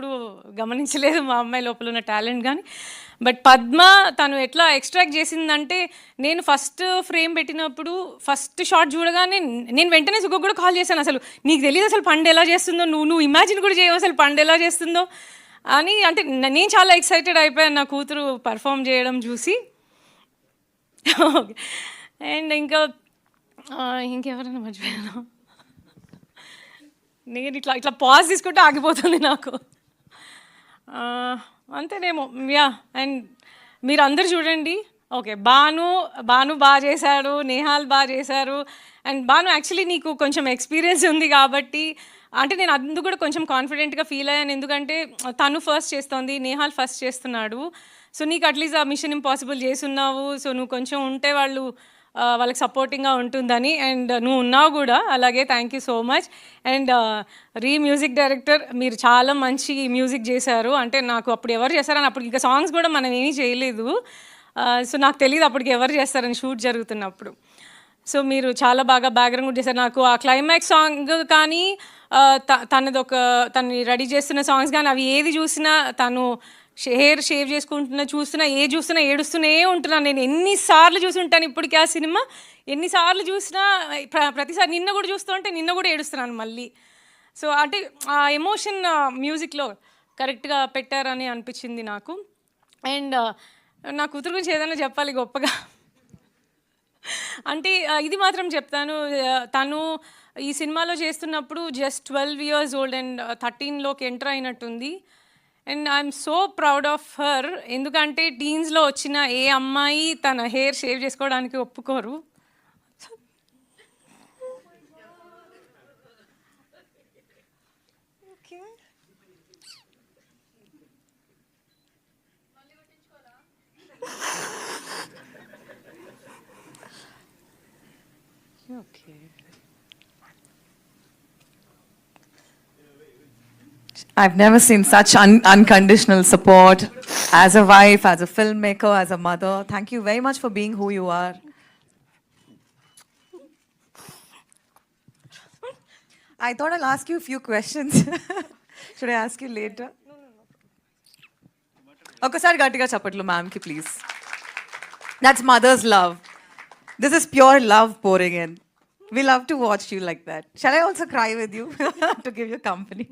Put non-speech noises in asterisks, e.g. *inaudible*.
ఎప్పుడు గమనించలేదు మా అమ్మాయి లోపల ఉన్న టాలెంట్ కానీ బట్ పద్మ తను ఎట్లా ఎక్స్ట్రాక్ట్ చేసిందంటే నేను ఫస్ట్ ఫ్రేమ్ పెట్టినప్పుడు ఫస్ట్ షాట్ చూడగానే నేను వెంటనే సుఖ కూడా కాల్ చేశాను అసలు. నీకు తెలియదు అసలు పండు ఎలా చేస్తుందో? నువ్వు నువ్వు ఇమాజిన్ కూడా చేయవు అసలు పండు ఎలా చేస్తుందో? అని అంటే నేను చాలా ఎక్సైటెడ్ అయిపోయాను నా కూతురు పర్ఫామ్ చేయడం చూసి. అండ్ ఇంకా ఇంకెవరైనా మర్చిపోయాను నేను ఇట్లా ఇట్లా పాజ్ తీసుకుంటే ఆగిపోతుంది నాకు. అంతేనేమో. యా అండ్ మీరు అందరు చూడండి. ఓకే బాను బాను బాగా చేశాడు నేహాల్ బాగా చేశారు. అండ్ బాను యాక్చువల్లీ నీకు కొంచెం ఎక్స్పీరియన్స్ ఉంది కాబట్టి అంటే నేను అందుకు కూడా కొంచెం కాన్ఫిడెంట్గా ఫీల్ అయ్యాను. ఎందుకంటే తను ఫస్ట్ చేస్తోంది నేహాల్ ఫస్ట్ చేస్తున్నాడు. సో నీకు అట్లీస్ట్ ఆ మిషన్ ఇంపాసిబుల్ చేస్తున్నావు. సో నువ్వు కొంచెం ఉంటే వాళ్ళు వాళ్ళకి సపోర్టింగ్గా ఉంటుందని. అండ్ నువ్వు ఉన్నావు కూడా అలాగే thank you so much and re music director మీరు చాలా మంచి మ్యూజిక్ చేశారు. అంటే నాకు అప్పుడు ఎవరు చేశారని అప్పుడు ఇంకా సాంగ్స్ కూడా మనం ఏమీ చేయలేదు. సో నాకు తెలియదు అప్పటికి ఎవరు చేస్తారని షూట్ జరుగుతున్నప్పుడు. సో మీరు చాలా బాగా బ్యాక్గ్రౌండ్ కూడా చేశారు. నాకు ఆ క్లైమాక్స్ సాంగ్ కానీ తనదొక త- తను రెడీ చేస్తున్న సాంగ్స్ కానీ అవి ఏది చూసినా తను హెయిర్ షేవ్ చేసుకుంటున్నా చూస్తున్నా ఏ చూస్తున్నా ఏడుస్తూనే ఉంటున్నాను నేను ఎన్నిసార్లు చూసి ఉంటాను ఇప్పటికీ ఆ సినిమా. ఎన్నిసార్లు చూసినా ప్ర- ప్రతిసారి నిన్న కూడా చూస్తూ ఉంటే నిన్న కూడా ఏడుస్తున్నాను మళ్ళీ. సో అంటే ఆ ఎమోషన్ మ్యూజిక్లో కరెక్ట్గా పెట్టారని అనిపించింది నాకు. అండ్ నా కూతురు గురించి ఏదైనా చెప్పాలి గొప్పగా? అంటే ఇది మాత్రం చెప్తాను. తను ఈ సినిమాలో చేస్తున్నప్పుడు just twelve years old and థర్టీన్లోకి enter అయినట్టుంది. And I'm so proud of her ఎందుకంటే టీన్స్లో వచ్చిన ఏ అమ్మాయి తన హెయిర్ షేవ్ చేసుకోవడానికి ఒప్పుకోరు. Okay I've never seen such un- unconditional support as a wife, as a filmmaker, as a mother. Thank you very much for being who you are. I thought I'll ask you a few questions. *laughs* Should I ask you later? ఒకసారి గట్టిగా చెప్పట్లు మ్యామ్కి please that's mother's love this is pure love pouring in. We love to watch you like that. Shall I also cry with you *laughs* to give you company?